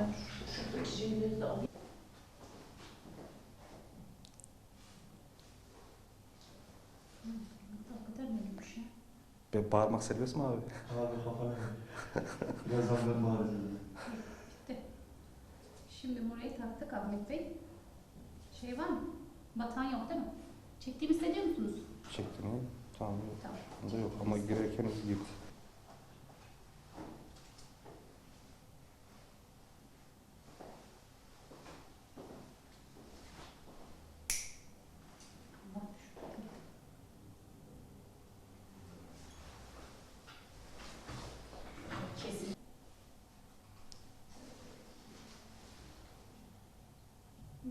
Ben şu, şuradaki de alayım. Ben bağırmak serbest mi abi? Abi kafana. Biraz anlarım ağrıyor. Şimdi burayı taktık Ahmet Bey. Şey var mı? Batan yok değil mi? Çektiğimi hissediyor musunuz? Çektin mi? Tamam. Tamam. Bunda yok ama girerken hızlı girdi.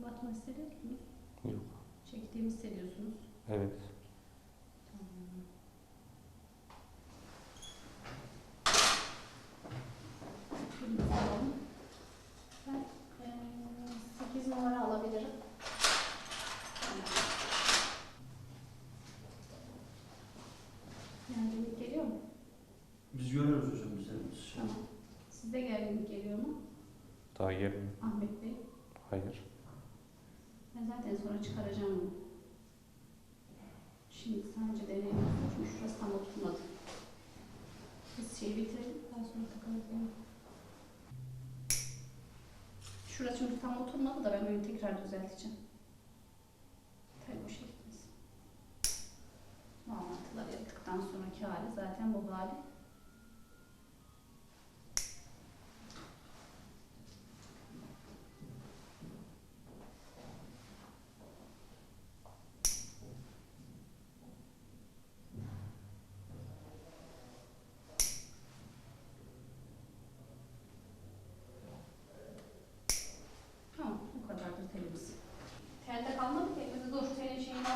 Batma hissediyor musunuz? Yok. Çektiğimi hissediyorsunuz. Evet. Ben eee 8 numara alabilirim. Gerginlik geliyor mu? Biz görüyoruz hocam biz. Tamam. Sizde gerginlik geliyor mu? Daha gelmiyor. Ahmet Bey. Hayır. Zaten sonra çıkaracağım bunu. Şimdi sadece deneyelim. Çünkü şurası tam oturmadı. Biz şeyi bitirelim. Daha sonra yani. Şurası çünkü tam oturmadı da ben bunu tekrar düzelteceğim. Tabii bu şekilde. Bağlantılar yaptıktan sonraki hali zaten bu hali.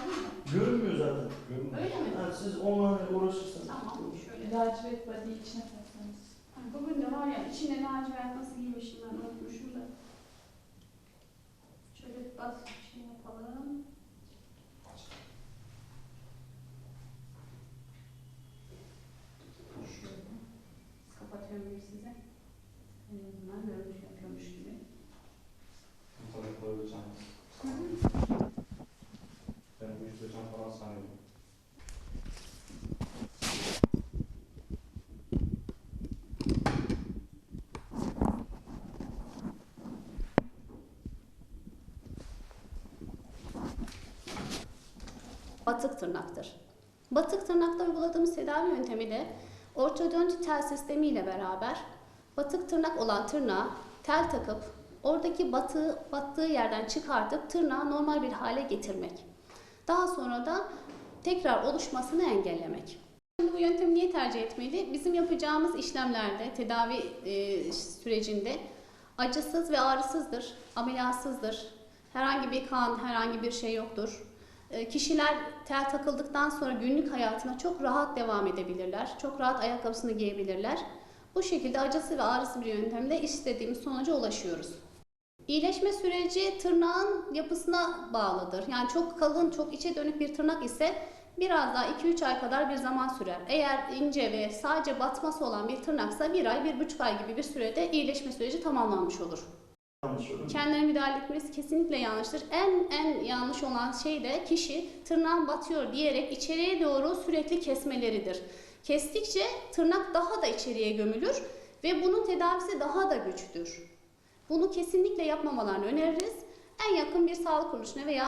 Mı? Görünmüyor zaten. Görünmüyor. Öyle mi? Yani siz onunla uğraşırsanız. Tamam, şöyle. Lacivert body içine taksanız. Ay, Bugün de var ya içine lacivert nasıl giymişim ben unutmuşum da. Batık tırnaktır. Batık tırnakta uyguladığımız tedavi yöntemi de ortodonti tel sistemi ile beraber batık tırnak olan tırnağa tel takıp oradaki batığı battığı yerden çıkartıp tırnağı normal bir hale getirmek. Daha sonra da tekrar oluşmasını engellemek. Şimdi bu yöntemi niye tercih etmeli? Bizim yapacağımız işlemlerde, tedavi e, sürecinde acısız ve ağrısızdır, ameliyatsızdır. Herhangi bir kan, herhangi bir şey yoktur. E, Kişiler tel takıldıktan sonra günlük hayatına çok rahat devam edebilirler. Çok rahat ayakkabısını giyebilirler. Bu şekilde acısı ve ağrısı bir yöntemle istediğimiz sonuca ulaşıyoruz. İyileşme süreci tırnağın yapısına bağlıdır. Yani çok kalın, çok içe dönük bir tırnak ise biraz daha 2-3 ay kadar bir zaman sürer. Eğer ince ve sadece batması olan bir tırnaksa bir ay, 1,5 ay gibi bir sürede iyileşme süreci tamamlanmış olur. Kendine müdahale etmesi kesinlikle yanlıştır. En en yanlış olan şey de kişi tırnağım batıyor diyerek içeriye doğru sürekli kesmeleridir. Kestikçe tırnak daha da içeriye gömülür ve bunun tedavisi daha da güçtür. Bunu kesinlikle yapmamalarını öneririz. En yakın bir sağlık kuruluşuna veya